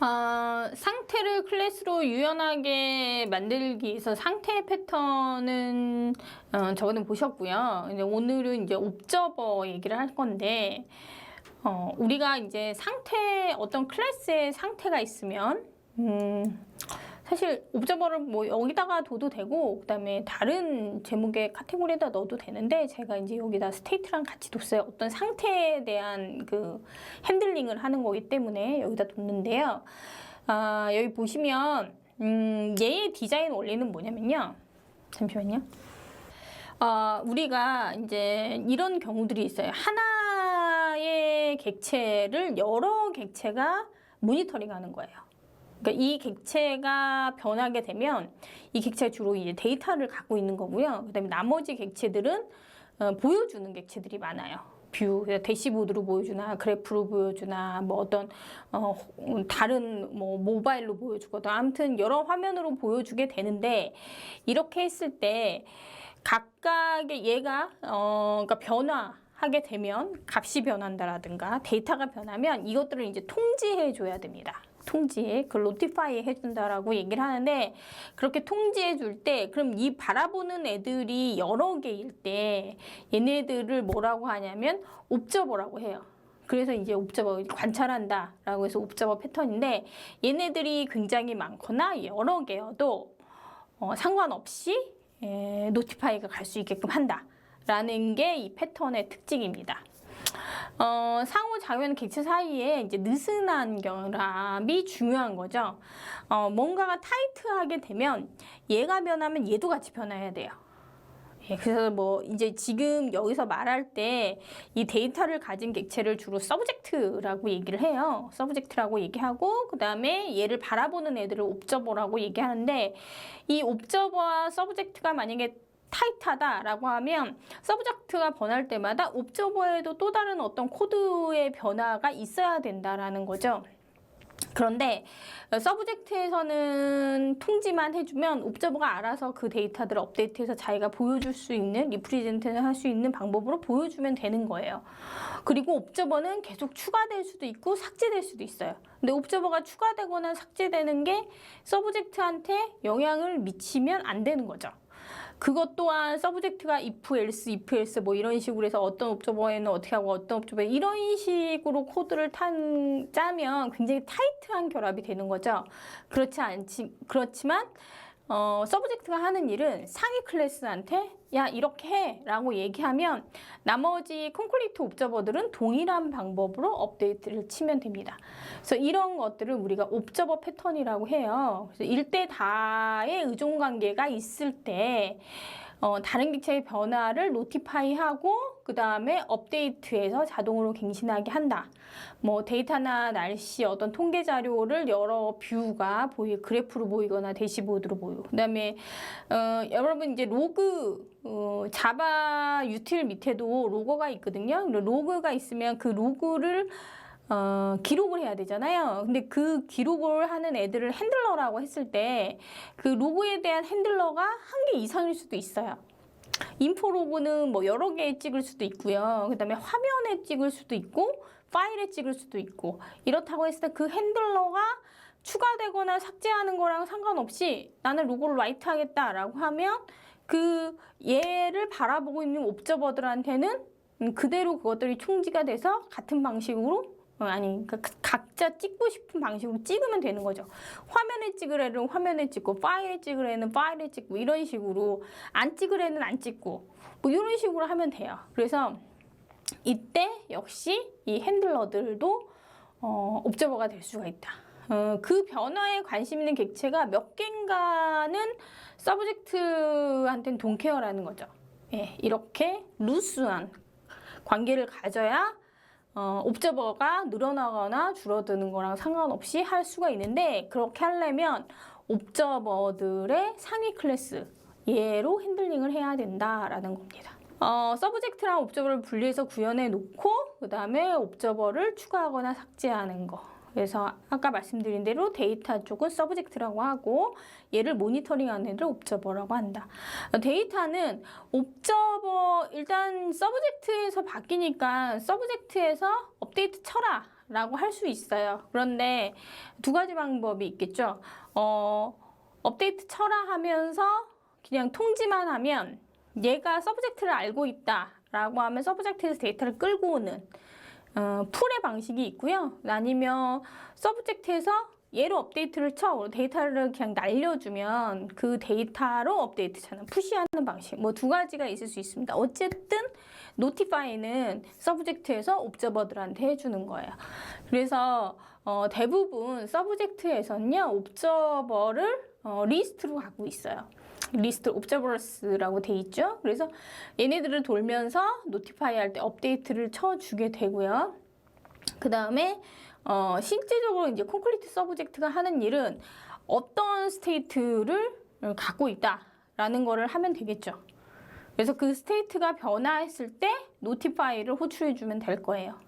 아, 상태를 클래스로 유연하게 만들기 위해서 상태 패턴은 어, 저거는 보셨고요. 이제 오늘은 이제 옵저버 얘기를 할 건데 어, 우리가 이제 상태 어떤 클래스의 상태가 있으면 음, 사실 옵저버를 뭐 여기다가 둬도 되고 그다음에 다른 제목의 카테고리에다 넣어도 되는데 제가 이제 여기다 스테이트랑 같이 뒀어요. 어떤 상태에 대한 그 핸들링을 하는 거기 때문에 여기다 뒀는데요. 아, 여기 보시면 음, 얘의 디자인 원리는 뭐냐면요. 잠시만요. 어, 우리가 이제 이런 경우들이 있어요. 하나의 객체를 여러 객체가 모니터링 하는 거예요. 그러니까 이 객체가 변하게 되면 이 객체가 주로 이제 데이터를 갖고 있는 거고요. 그다음에 나머지 객체들은 어, 보여주는 객체들이 많아요. 뷰, 대시보드로 보여주나 그래프로 보여주나 뭐 어떤 어, 다른 뭐 모바일로 보여주거든. 아무튼 여러 화면으로 보여주게 되는데 이렇게 했을 때 각각의 얘가 어, 그러니까 변화 하게 되면 값이 변한다라든가 데이터가 변하면 이것들을 이제 통지해 줘야 됩니다. 통지해, 그 노티파이 해준다라고 얘기를 하는데 그렇게 통지해 줄 때 그럼 이 바라보는 애들이 여러 개일 때 얘네들을 뭐라고 하냐면 옵저버라고 해요. 그래서 이제 옵저버 관찰한다라고 해서 옵저버 패턴인데 얘네들이 굉장히 많거나 여러 개여도 어, 상관없이 에, 노티파이가 갈 수 있게끔 한다라는 게 이 패턴의 특징입니다. 어, 상호작용 객체 사이에 이제 느슨한 결합이 중요한 거죠. 어, 뭔가가 타이트하게 되면 얘가 변하면 얘도 같이 변해야 돼요. 예, 그래서 뭐 이제 지금 여기서 말할 때 이 데이터를 가진 객체를 주로 서브젝트라고 얘기를 해요. 서브젝트라고 얘기하고 그 다음에 얘를 바라보는 애들을 옵저버라고 얘기하는데 이 옵저버와 서브젝트가 만약에 타이트하다라고 하면 서브젝트가 변할 때마다 옵저버에도 또 다른 어떤 코드의 변화가 있어야 된다라는 거죠. 그런데 서브젝트에서는 통지만 해주면 옵저버가 알아서 그 데이터들을 업데이트해서 자기가 보여줄 수 있는 리프리젠테이션 할수 있는 방법으로 보여주면 되는 거예요. 그리고 옵저버는 계속 추가될 수도 있고 삭제될 수도 있어요. 근데 옵저버가 추가되거나 삭제되는 게 서브젝트한테 영향을 미치면 안 되는 거죠. 그것 또한 서브젝트가 if, else, if, else 뭐 이런 식으로 해서 어떤 옵저버에는 어떻게 하고 어떤 옵저버에 이런 식으로 코드를 탄, 짜면 굉장히 타이트한 결합이 되는 거죠. 그렇지 않지, 그렇지만 어, 서브젝트가 하는 일은 상위 클래스한테 야 이렇게 해 라고 얘기하면 나머지 콘크리트 옵저버들은 동일한 방법으로 업데이트를 치면 됩니다. 그래서 이런 것들을 우리가 옵저버 패턴이라고 해요. 그래서 일대 다의 의존 관계가 있을 때 어, 다른 객체의 변화를 노티파이하고 그 다음에 업데이트해서 자동으로 갱신하게 한다. 뭐 데이터나 날씨 어떤 통계 자료를 여러 뷰가 보이 그래프로 보이거나 대시보드로 보이고 그 다음에 어, 여러분 이제 로그 어, 자바 유틸 밑에도 로고가 있거든요. 로그가 있으면 그 로그를 어, 기록을 해야 되잖아요. 근데 그 기록을 하는 애들을 핸들러라고 했을 때 그 로그에 대한 핸들러가 한 개 이상일 수도 있어요. 인포 로그는 뭐 여러 개 찍을 수도 있고요. 그 다음에 화면에 찍을 수도 있고, 파일에 찍을 수도 있고, 이렇다고 했을 때 그 핸들러가 추가되거나 삭제하는 거랑 상관없이 나는 로고를 라이트 하겠다라고 하면 그 얘를 바라보고 있는 옵저버들한테는 음, 그대로 그것들이 총지가 돼서 같은 방식으로 어, 아니 그 각자 찍고 싶은 방식으로 찍으면 되는 거죠. 화면에 찍을 애는 화면에 찍고 파일에 찍을 애는 파일에 찍고 이런 식으로 안 찍을 애는 안 찍고 뭐 이런 식으로 하면 돼요. 그래서 이때 역시 이 핸들러들도 어, 옵저버가 될 수가 있다. 어, 그 변화에 관심 있는 객체가 몇 개인가는 서브젝트한테는 동케어라는 거죠. 예, 이렇게 루스한 관계를 가져야 어, 옵저버가 늘어나거나 줄어드는 거랑 상관없이 할 수가 있는데 그렇게 하려면 옵저버들의 상위 클래스 얘로 핸들링을 해야 된다라는 겁니다. 어, 서브젝트랑 옵저버를 분리해서 구현해 놓고 그 다음에 옵저버를 추가하거나 삭제하는 거. 그래서 아까 말씀드린 대로 데이터 쪽은 서브젝트라고 하고 얘를 모니터링하는 애들 옵저버라고 한다. 데이터는 옵저버 일단 서브젝트에서 바뀌니까 서브젝트에서 업데이트 쳐라 라고 할 수 있어요. 그런데 두 가지 방법이 있겠죠. 어, 업데이트 쳐라 하면서 그냥 통지만 하면 얘가 서브젝트를 알고 있다 라고 하면 서브젝트에서 데이터를 끌고 오는 어, 풀의 방식이 있고요. 아니면 서브젝트에서 얘로 업데이트를 쳐 데이터를 그냥 날려주면 그 데이터로 업데이트처럼 푸시하는 방식 뭐 두 가지가 있을 수 있습니다. 어쨌든 노티파이는 서브젝트에서 옵저버들한테 해주는 거예요. 그래서 어, 대부분 서브젝트에서는요 옵저버를 어, 리스트로 갖고 있어요. 리스트 옵저버스라고 돼 있죠. 그래서 얘네들을 돌면서 노티파이 할 때 업데이트를 쳐주게 되고요. 그 다음에 어, 실제적으로 이제 콘클리트 서브젝트가 하는 일은 어떤 스테이트를 갖고 있다라는 거를 하면 되겠죠. 그래서 그 스테이트가 변화했을 때 노티파이를 호출해 주면 될 거예요.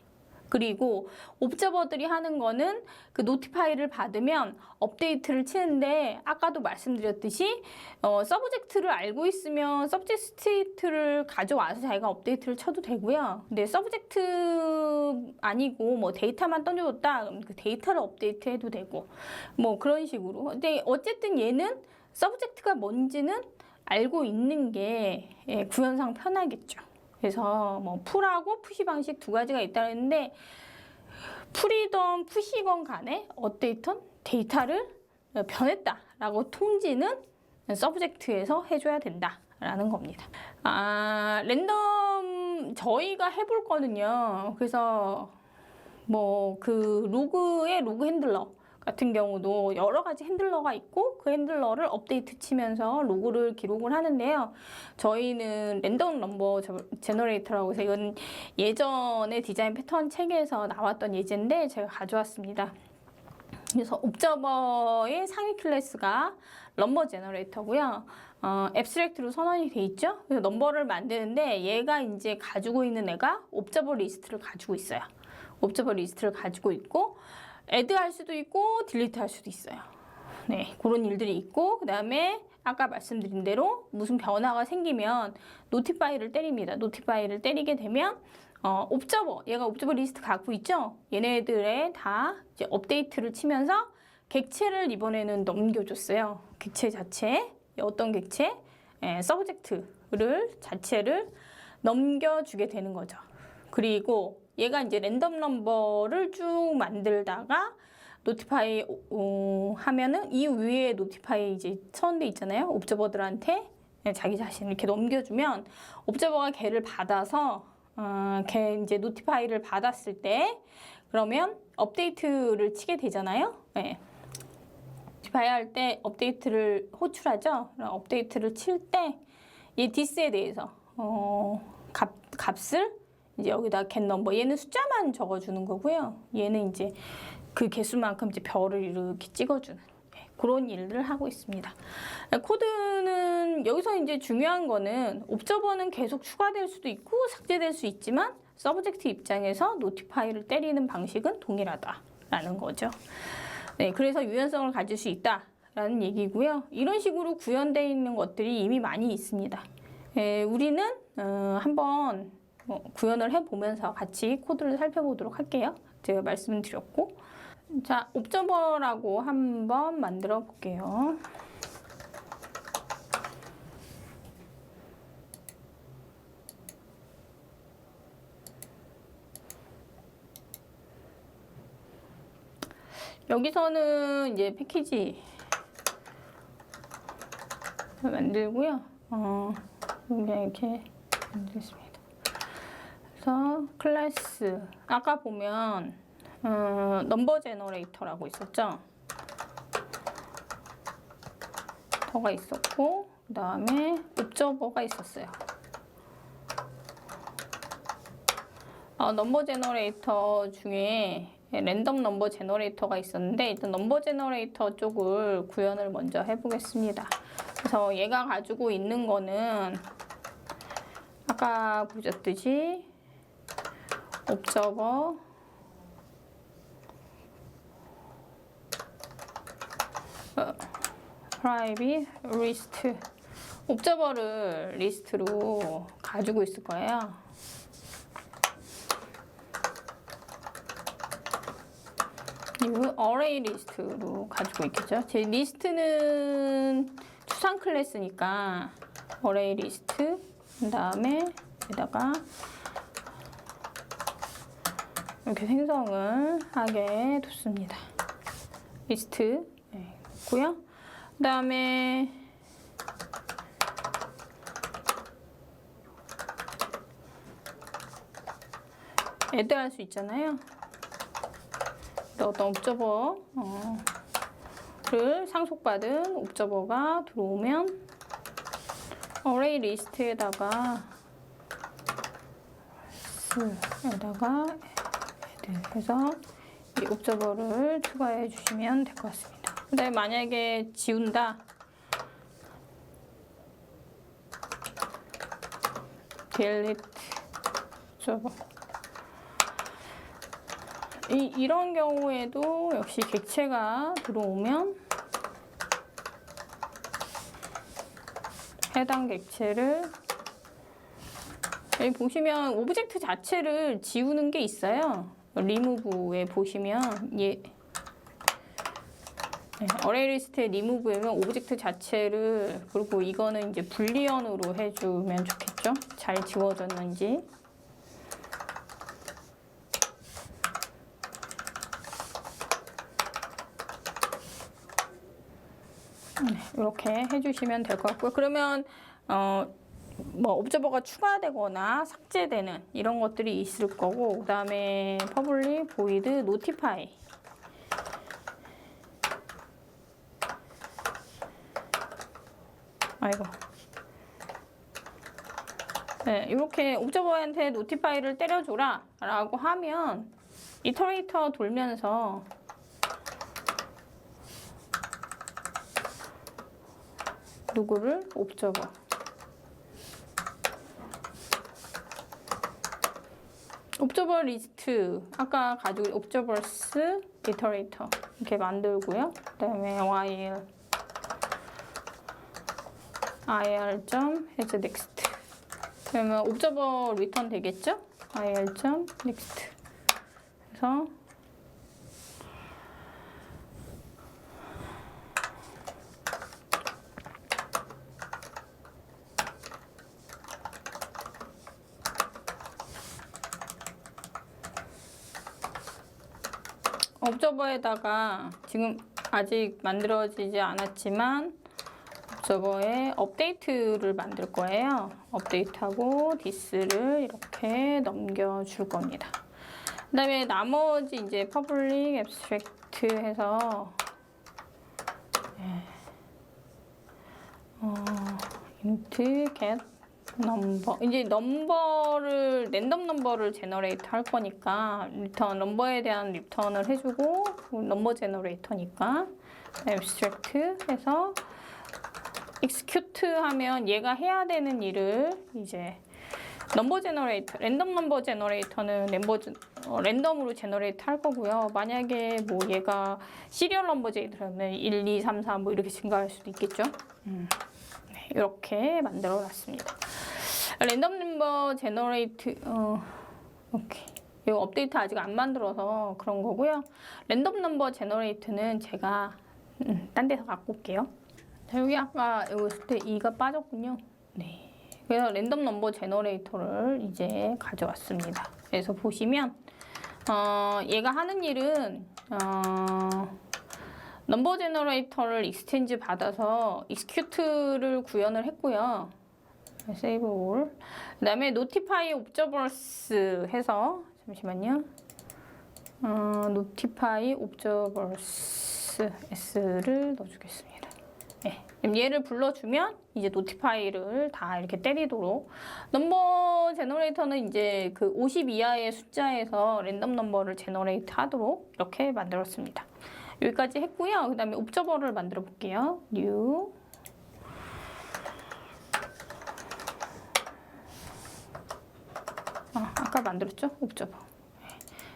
그리고 옵저버들이 하는 거는 그 노티파이를 받으면 업데이트를 치는데 아까도 말씀드렸듯이 어, 서브젝트를 알고 있으면 서브젝트 스테이트를 가져와서 자기가 업데이트를 쳐도 되고요. 근데 서브젝트 아니고 뭐 데이터만 던져줬다 그 데이터를 업데이트 해도 되고 뭐 그런 식으로. 근데 어쨌든 얘는 서브젝트가 뭔지는 알고 있는 게 예, 구현상 편하겠죠. 그래서 뭐 풀하고 푸시 방식 두 가지가 있다는데 풀이던 푸시건 간에 업데이트는 데이터를 변했다라고 통지는 서브젝트에서 해줘야 된다라는 겁니다. 아 랜덤 저희가 해볼 거는요. 그래서 뭐 그 로그의 로그 핸들러 같은 경우도 여러 가지 핸들러가 있고 그 핸들러를 업데이트 치면서 로그를 기록을 하는데요. 저희는 랜덤 넘버 제너레이터라고 해서 이건 예전에 디자인 패턴 책에서 나왔던 예제인데 제가 가져왔습니다. 그래서 옵저버의 상위 클래스가 넘버 제너레이터고요. 어, 앱스트랙트로 선언이 돼 있죠. 그래서 넘버를 만드는데 얘가 이제 가지고 있는 애가 옵저버 리스트를 가지고 있어요. 옵저버 리스트를 가지고 있고 애드 할 수도 있고 딜리트 할 수도 있어요. 네, 그런 일들이 있고 그 다음에 아까 말씀드린 대로 무슨 변화가 생기면 노티파이를 때립니다. 노티파이를 때리게 되면 어, 옵저버, 얘가 옵저버 리스트 갖고 있죠? 얘네들의 다 이제 업데이트를 치면서 객체를 이번에는 넘겨줬어요. 객체 자체, 어떤 객체? 예, 서브젝트를 자체를 넘겨주게 되는 거죠. 그리고 얘가 이제 랜덤 넘버를 쭉 만들다가 노티파이 어, 하면은 이 위에 노티파이 이제 선돼 있잖아요. 옵저버들한테 자기 자신을 이렇게 넘겨주면 옵저버가 걔를 받아서 어, 걔 이제 노티파이를 받았을 때 그러면 업데이트를 치게 되잖아요. 네. 노티파이 할 때 업데이트를 호출하죠. 업데이트를 칠 때 이 디스에 대해서 어, 값, 값을 이제 여기다 get 넘버 얘는 숫자만 적어주는 거고요. 얘는 이제 그 개수만큼 이제 별을 이렇게 찍어주는 예, 그런 일들을 하고 있습니다. 코드는 여기서 이제 중요한 거는 옵저버는 계속 추가될 수도 있고 삭제될 수 있지만 서브젝트 입장에서 노티파이를 때리는 방식은 동일하다라는 거죠. 네, 그래서 유연성을 가질 수 있다라는 얘기고요. 이런 식으로 구현되어 있는 것들이 이미 많이 있습니다. 예, 우리는 어, 한번 뭐 구현을 해보면서 같이 코드를 살펴보도록 할게요. 제가 말씀드렸고 자 옵저버라고 한번 만들어 볼게요. 여기서는 이제 패키지 만들고요. 어, 그냥 이렇게 만들겠습니다. 그래서 클래스 아까 보면 어, 넘버 제너레이터라고 있었죠. 더가 있었고 그 다음에 옵저버가 있었어요. 어, 넘버 제너레이터 중에 랜덤 넘버 제너레이터가 있었는데 일단 넘버 제너레이터 쪽을 구현을 먼저 해보겠습니다. 그래서 얘가 가지고 있는 거는 아까 보셨듯이 옵저버 어, 프라이빗 리스트 옵저버를 리스트로 가지고 있을 거예요. 이 어레이 리스트로 가지고 있겠죠. 제 리스트는 추상 클래스니까 어레이 리스트 그 다음에 여기다가 이렇게 생성을 하게 뒀습니다. 리스트 네, 있고요. 그다음에 애드할 수 있잖아요. 어떤 옵저버를 상속받은 옵저버가 들어오면 어레이 리스트에다가 에다가 애드 해서 이 옵저버를 추가해 주시면 될 것 같습니다. 근데 만약에 지운다 delete 옵저버 이, 이런 경우에도 역시 객체가 들어오면 해당 객체를 여기 보시면 오브젝트 자체를 지우는 게 있어요. 리무브에 보시면 예. 네, 어레이 리스트의 리무브에면 오브젝트 자체를 그리고 이거는 이제 불리언으로 해주면 좋겠죠. 잘 지워졌는지. 이렇게 해주시면 될 것 같고요. 그러면 어, 뭐 옵저버가 추가되거나 삭제되는 이런 것들이 있을 거고 그 다음에 public void notify 아이고. 네, 이렇게 옵저버한테 노티파이를 때려줘라 라고 하면 이터레이터 돌면서 누구를? 옵저버 옵저버 리스트 아까 가지고 옵저버스 이터레이터 이렇게 만들고요. 그다음에 while ir 점 has next 그러면 옵저버 리턴 되겠죠? ir 점 next 그래서 옵저버에다가 지금 아직 만들어지지 않았지만 옵저버에 업데이트를 만들 거예요. 업데이트하고 디스를 이렇게 넘겨줄 겁니다. 그 다음에 나머지 이제 퍼블릭 앱스트랙트 해서 예. 어, int get 넘버 이제 넘버를 랜덤 넘버를 제너레이트 할 거니까 리턴 넘버에 대한 리턴을 해주고 넘버 제너레이터니까 앱스트랙트 해서 execute 하면 얘가 해야 되는 일을 이제 넘버 제너레이터 랜덤 넘버 제너레이터는 랜버 어, 랜덤으로 제너레이트 할 거고요. 만약에 뭐 얘가 시리얼 넘버 제너레이터면 1, 2, 3, 4 뭐 이렇게 증가할 수도 있겠죠. 음. 네, 이렇게 만들어 놨습니다. 랜덤 넘버 제너레이트 어 오케이. 이거 업데이트 아직 안 만들어서 그런 거고요. 랜덤 넘버 제너레이트는 제가 음, 딴 데서 갖고 올게요. 자, 여기 아까 있을 때 2가 빠졌군요. 네. 그래서 랜덤 넘버 제너레이터를 이제 가져왔습니다. 그래서 보시면 어, 얘가 하는 일은 어, 넘버 제너레이터를 익스텐지 받아서 execute를 구현을 했고요. Save all. 그다음에 notify observers 해서 잠시만요. 어, notify observers s를 넣어주겠습니다. 네. 얘를 불러주면 이제 노티파이를 다 이렇게 때리도록 넘버 제너레이터는 이제 그 50 이하의 숫자에서 랜덤 넘버를 제너레이트 하도록 이렇게 만들었습니다. 여기까지 했고요. 그 다음에 옵저버를 만들어 볼게요. new 아, 아까 만들었죠? 옵저버.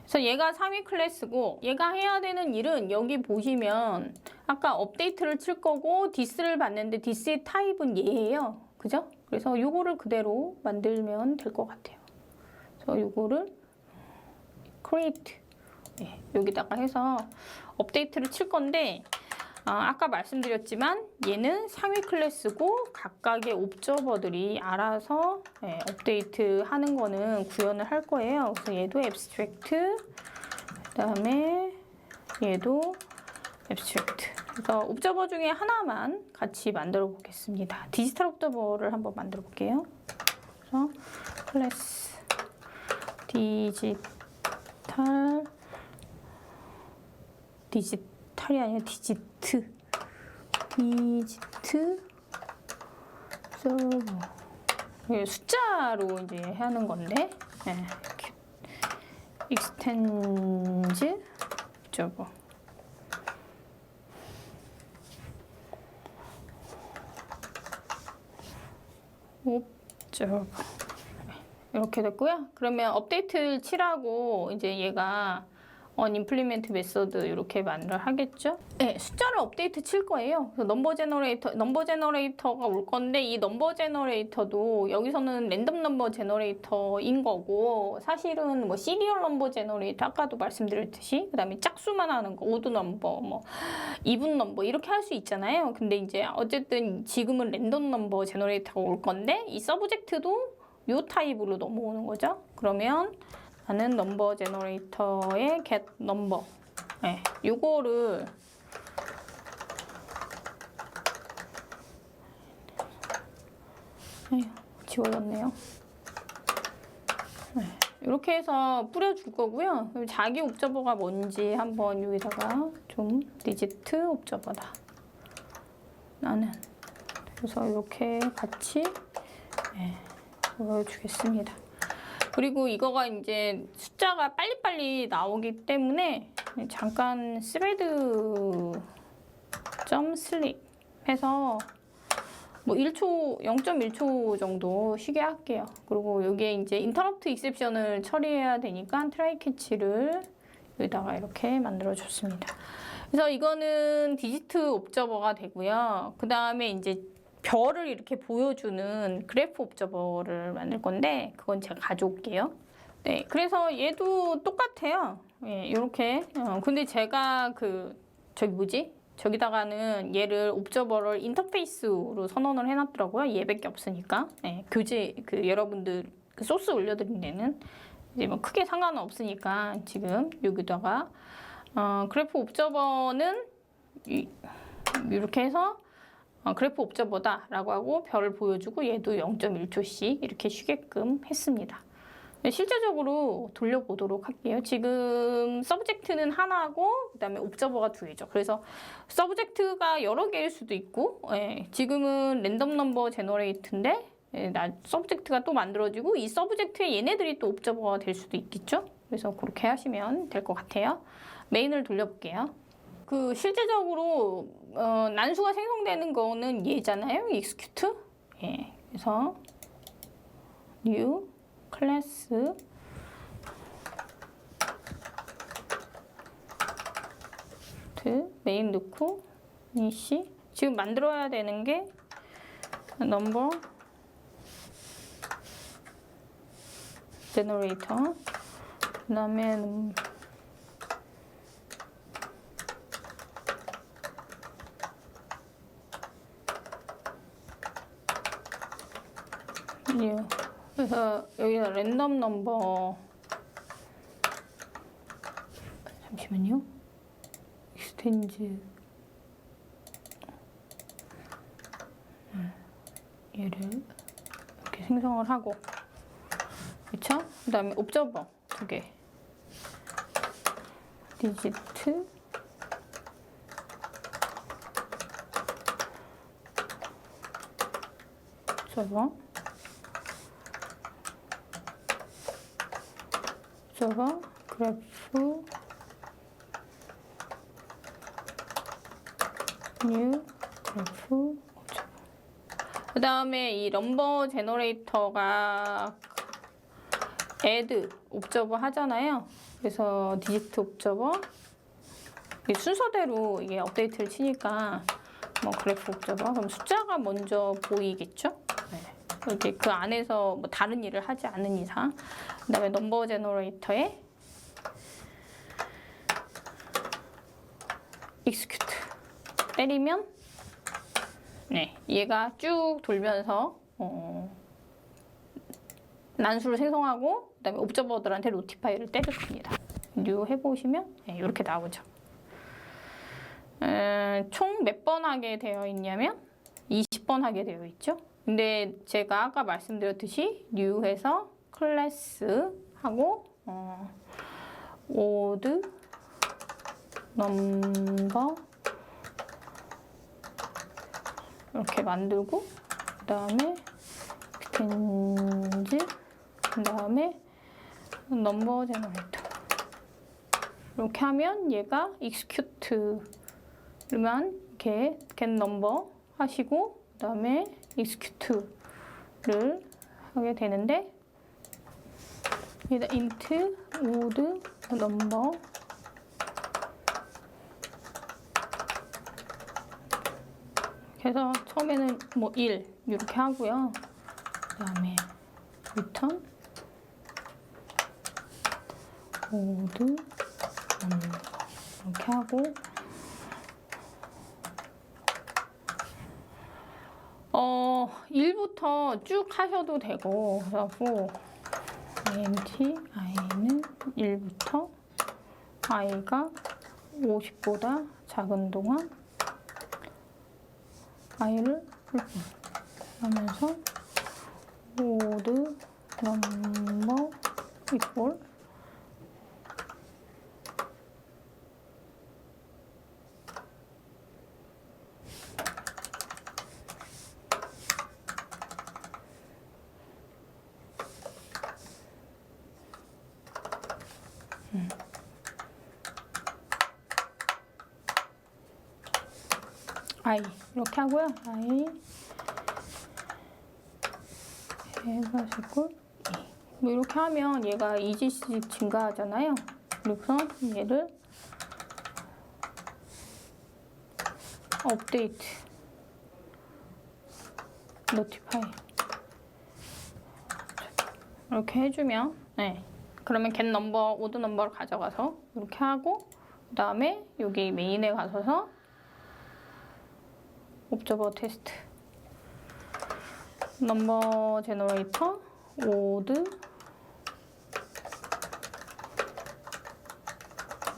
그래서 얘가 3위 클래스고 얘가 해야 되는 일은 여기 보시면 아까 업데이트를 칠 거고 디스를 받는데 디스의 타입은 얘예요. 그죠? 그래서 요거를 그대로 만들면 될 것 같아요. 그래서 요거를 create 예, 여기다가 해서 업데이트를 칠 건데 아, 아까 말씀드렸지만 얘는 상위 클래스고 각각의 옵저버들이 알아서 예, 업데이트 하는 거는 구현을 할 거예요. 그래서 얘도 앱스트랙트 그다음에 얘도 앱스트랙트. 그래서 옵저버 중에 하나만 같이 만들어 보겠습니다. 디지털 옵저버를 한번 만들어 볼게요. 그래서 클래스 디지털 디지 털이 아니라 디지트. 디지트. 서버. 이게 숫자로 이제 하는 건데 네. 이렇게 익스텐즈 옵저버. 옵저버. 이렇게 됐고요. 그러면 업데이트 칠하고 이제 얘가 on implement method 이렇게 말을 하겠죠. 네, 숫자를 업데이트 칠 거예요. 넘버 제너레이터, 넘버 제너레이터가 올 건데 이 넘버 제너레이터도 여기서는 랜덤 넘버 제너레이터인 거고 사실은 뭐 시리얼 넘버 제너레이터 아까도 말씀드렸듯이 그다음에 짝수만 하는 거 오드 넘버 뭐 이분 넘버 이렇게 할 수 있잖아요. 근데 이제 어쨌든 지금은 랜덤 넘버 제너레이터가 올 건데 이 서브젝트도 요 타입으로 넘어오는 거죠. 그러면 나는 넘버 제너레이터의 get number. 네, 요거를 에휴, 지워졌네요. 네, 이렇게 해서 뿌려줄 거고요. 자기 옵저버가 뭔지 한번 여기다가 좀 디지트 옵저버다. 나는 그래서 이렇게 같이 네, 보여주겠습니다. 그리고 이거가 이제 숫자가 빨리빨리 나오기 때문에 잠깐 스레드 점 슬립 해서 뭐 1초, 0.1초 정도 쉬게 할게요. 그리고 여기에 이제 인터럽트 익셉션을 처리해야 되니까 트라이 캐치를 여기다가 이렇게 만들어 줬습니다. 그래서 이거는 디지트 옵저버가 되고요. 그 다음에 이제 별을 이렇게 보여주는 그래프 옵저버를 만들 건데 그건 제가 가져올게요. 네, 그래서 얘도 똑같아요. 예, 이렇게. 어, 근데 제가 그 저기 뭐지? 저기다가는 얘를 옵저버를 인터페이스로 선언을 해놨더라고요. 얘밖에 없으니까. 예, 교재 그 여러분들 그 소스 올려드린 데는 이제 뭐 크게 상관은 없으니까 지금 여기다가 어, 그래프 옵저버는 이, 이렇게 해서 어, 그래프 옵저버다 라고 하고 별을 보여주고 얘도 0.1초씩 이렇게 쉬게끔 했습니다. 네, 실제적으로 돌려보도록 할게요. 지금 서브젝트는 하나고 그다음에 옵저버가 두 개죠. 그래서 서브젝트가 여러 개일 수도 있고 예, 지금은 랜덤 넘버 제너레이트인데 예, 나 서브젝트가 또 만들어지고 이 서브젝트에 얘네들이 또 옵저버가 될 수도 있겠죠. 그래서 그렇게 하시면 될 것 같아요. 메인을 돌려볼게요. 그 실제적으로 어, 난수가 생성되는 거는 얘잖아요. execute. 예. 그래서 new 클래스 메인 넣고 이시 지금 만들어야 되는 게 넘버 제너레이터 그다음에 new 그래서 여기다 랜덤 넘버. 잠시만요. 익스텐즈 얘를 이렇게 생성을 하고. 그쵸? 그 다음에 옵저버 두개. 디지트. 옵저버 옵저버 그래프 뉴 그래프 그 다음에 이 넘버 제너레이터가 add 옵저버 하잖아요. 그래서 디지트 옵저버 이 순서대로 이게 업데이트를 치니까 뭐 그래프 옵저버 그럼 숫자가 먼저 보이겠죠 네. 이제 그 안에서 뭐 다른 일을 하지 않는 이상 그다음에 넘버 제너레이터에 execute 때리면 네, 얘가 쭉 돌면서 어, 난수를 생성하고 그다음에 옵저버들한테 노티파이를 때려줍니다. 뉴 해보시면 네, 이렇게 나오죠. 총 몇 번 하게 되어 있냐면 20번 하게 되어 있죠. 근데 제가 아까 말씀드렸듯이 뉴해서 클래스 하고 어, 오드 넘버 이렇게 만들고 그 다음에 겐지 그 다음에 넘버 제너레이터. 이렇게 하면 얘가 execute만 이렇게 get 넘버 하시고 그 다음에 execute를 하게 되는데 얘다 int would number 그래서 처음에는 뭐 1 이렇게 하고요. 그 다음에 return would 이렇게 하고 어 1부터 쭉 하셔도 되고 그래서 int i는 1부터 i가 50보다 작은 동안 i를 하면서 모드 넘버 이퀄 i 이렇게 하고요. i 해가지고 뭐 이렇게 하면 얘가 2G씩 증가하잖아요. 그래서 얘를 업데이트 노티파이 이렇게 해주면 네. 그러면 get 넘버 오드 넘버를 가져가서 이렇게 하고 그 다음에 여기 메인에 가서서 옵저버 테스트. 넘버 제너레이터 오드.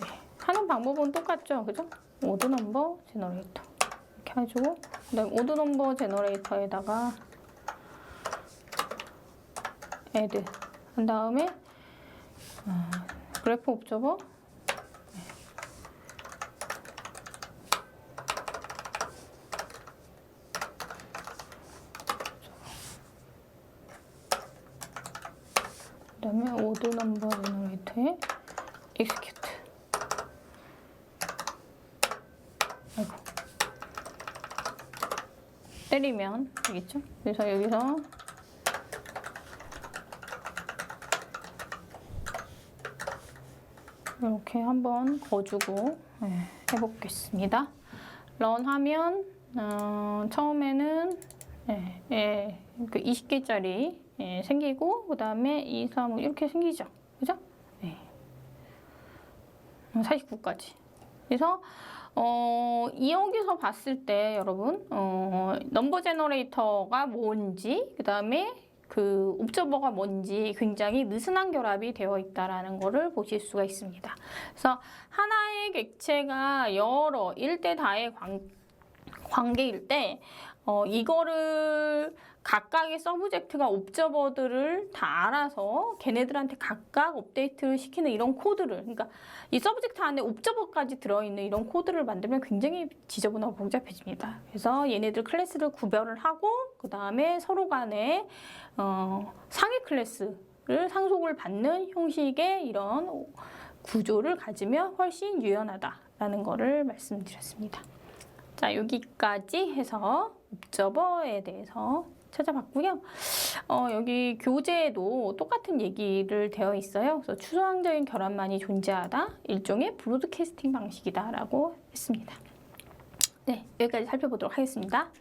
네, 하는 방법은 똑같죠 그죠? 오드 넘버 제너레이터. 이렇게 해주고 그다음 오드 넘버 제너레이터에다가 애드 한 다음에 어, 그래프 옵저버 그 다음에 오드 넘버 제너레이터에 execute. 아이고. 때리면 되겠죠? 그래서 여기서 이렇게 한번 거주고 네, 해보겠습니다. 런 하면 어, 처음에는 예, 예, 그 20개짜리 예, 생기고 그 다음에 2, 3, 5 이렇게 생기죠. 그죠? 예. 49까지. 그래서 어, 이 여기서 봤을 때 여러분 어, 넘버 제너레이터가 뭔지 그 다음에 그 옵저버가 뭔지 굉장히 느슨한 결합이 되어 있다라는 것을 보실 수가 있습니다. 그래서 하나의 객체가 여러 일대 다의 관, 관계일 때 어, 이거를 각각의 서브젝트가 옵저버들을 다 알아서 걔네들한테 각각 업데이트를 시키는 이런 코드를 그러니까 이 서브젝트 안에 옵저버까지 들어있는 이런 코드를 만들면 굉장히 지저분하고 복잡해집니다. 그래서 얘네들 클래스를 구별을 하고 그 다음에 서로 간에 어, 상위 클래스를 상속을 받는 형식의 이런 구조를 가지면 훨씬 유연하다라는 것을 말씀드렸습니다. 자, 여기까지 해서 옵저버에 대해서 찾아봤고요. 어, 여기 교재에도 똑같은 얘기를 되어 있어요. 그래서 추상적인 결합만이 존재하다. 일종의 브로드캐스팅 방식이다라고 했습니다. 네, 여기까지 살펴보도록 하겠습니다.